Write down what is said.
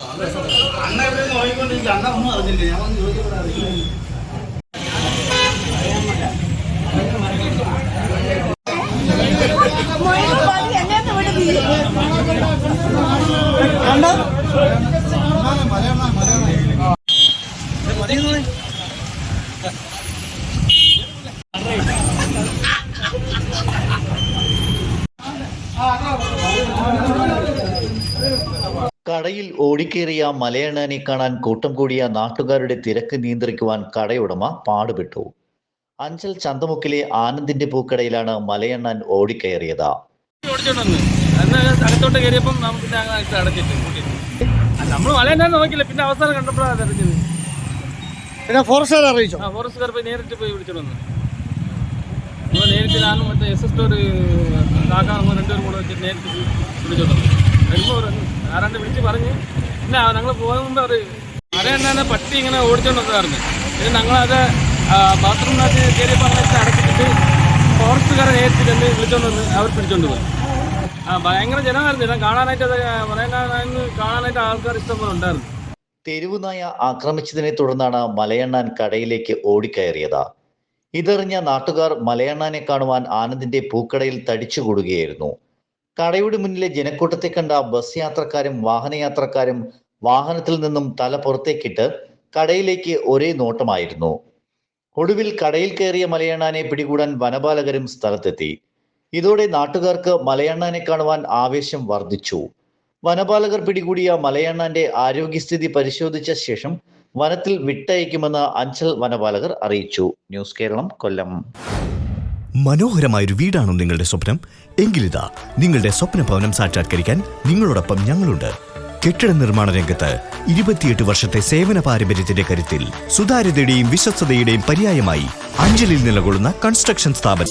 അണ്ണ എവിടെ നോക്കിക്കൊണ്ടിരിക്കുക അണ്ണ ഒന്നും അറിഞ്ഞില്ല ഞാൻ ഒന്ന് ചോദിച്ചപ്പോൾ അറിയില്ല കടയിൽ ഓടിക്കേറിയ മലയണ്ണാനെ കാണാൻ കൂട്ടം കൂടിയ നാട്ടുകാരുടെ തിരക്ക് നിയന്ത്രിക്കുവാൻ കടയുടമ പാടുപെട്ടു. അഞ്ചൽ ചന്തമുക്കിലെ ആനന്ദിന്റെ പൂക്കടയിലാണ് മലയണ്ണാൻ ഓടിക്കയറിയത് കയറിയപ്പം നമ്മൾ മലയെന്നാന്ന് നോക്കില്ല പിന്നെ അവസാനം കണ്ടപ്പോഴാണ് പിന്നെ ഫോറസ്റ്റുകാർ അറിയിച്ചോ? ആ ഫോറസ്റ്റുകാർ പോയി നേരിട്ട് പോയി വിളിച്ചോണ്ട് അപ്പോൾ നേരിട്ട് ഞാനും മറ്റേ എസ് എസ് സ്റ്റോർ കാക്ക നമ്മൾ രണ്ടുപേരും കൂടെ വെച്ചിട്ട് നേരിട്ട് വന്നു വരുമ്പോൾ ആരാണ്ട് വിളിച്ച് പറഞ്ഞ് പിന്നെ ഞങ്ങൾ പോകുന്ന മുമ്പ് അവർ മലയെണ്ണാനെ പട്ടി ഇങ്ങനെ ഓടിച്ചോണ്ട് വന്നതായിരുന്നു പിന്നെ ഞങ്ങളത് ബാത്റൂമിനകത്ത് കയറിയപ്പോൾ അങ്ങനെ അടച്ചിട്ട് ഫോറസ്റ്റുകാരെ നേരിട്ട് ചെന്ന് വിളിച്ചോണ്ട് വന്ന് അവർ പിടിച്ചോണ്ട് പോയി. ആ ഭയങ്കര ജനമായിരുന്നു. ജനം കാണാനായിട്ട് അത് പറയാനായിരുന്നു കാണാനായിട്ട് ആൾക്കാർ ഇഷ്ടംപോലെ ഉണ്ടായിരുന്നു. തെരുവുനായ ആക്രമിച്ചതിനെ തുടർന്നാണ് മലയണ്ണാൻ കടയിലേക്ക് ഓടിക്കയറിയത്. ഇതറിഞ്ഞ നാട്ടുകാർ മലയണ്ണാനെ കാണുവാൻ ആനന്ദിന്റെ പൂക്കടയിൽ തടിച്ചുകൂടുകയായിരുന്നു. കടയുടെ മുന്നിലെ ജനക്കൂട്ടത്തെ കണ്ട ബസ് യാത്രക്കാരും വാഹനയാത്രക്കാരും വാഹനത്തിൽ നിന്നും തല പുറത്തേക്കിട്ട് കടയിലേക്ക് ഒരേ നോട്ടമായിരുന്നു. ഒടുവിൽ കടയിൽ കയറിയ മലയണ്ണാനെ പിടികൂടാൻ വനപാലകരും സ്ഥലത്തെത്തി. ഇതോടെ നാട്ടുകാർക്ക് മലയണ്ണാനെ കാണുവാൻ ആവേശം വർദ്ധിച്ചു. വനപാലകർ പിടികൂടിയ മലയണ്ണാന്റെ ആരോഗ്യസ്ഥിതി പരിശോധിച്ച ശേഷം വനത്തിൽ വിട്ടയക്കുമെന്ന് അഞ്ചൽ വനപാലകർ അറിയിച്ചു. ന്യൂസ് കേരളം കൊല്ലം. മനോഹരമായൊരു വീടാണോ നിങ്ങളുടെ സ്വപ്നം. എങ്കിലിതാ നിങ്ങളുടെ സ്വപ്ന ഭവനം സാക്ഷാത്കരിക്കാൻ നിങ്ങളോടൊപ്പം ഞങ്ങളുണ്ട്. കെട്ടിട നിർമ്മാണ രംഗത്ത് ഇരുപത്തിയെട്ട് വർഷത്തെ സേവന പാരമ്പര്യത്തിന്റെ കരുത്തിൽ സുതാര്യതയുടെയും വിശ്വസ്തതയുടെയും പര്യായമായി അഞ്ചലിൽ നിലകൊള്ളുന്ന കൺസ്ട്രക്ഷൻ സ്ഥാപനം.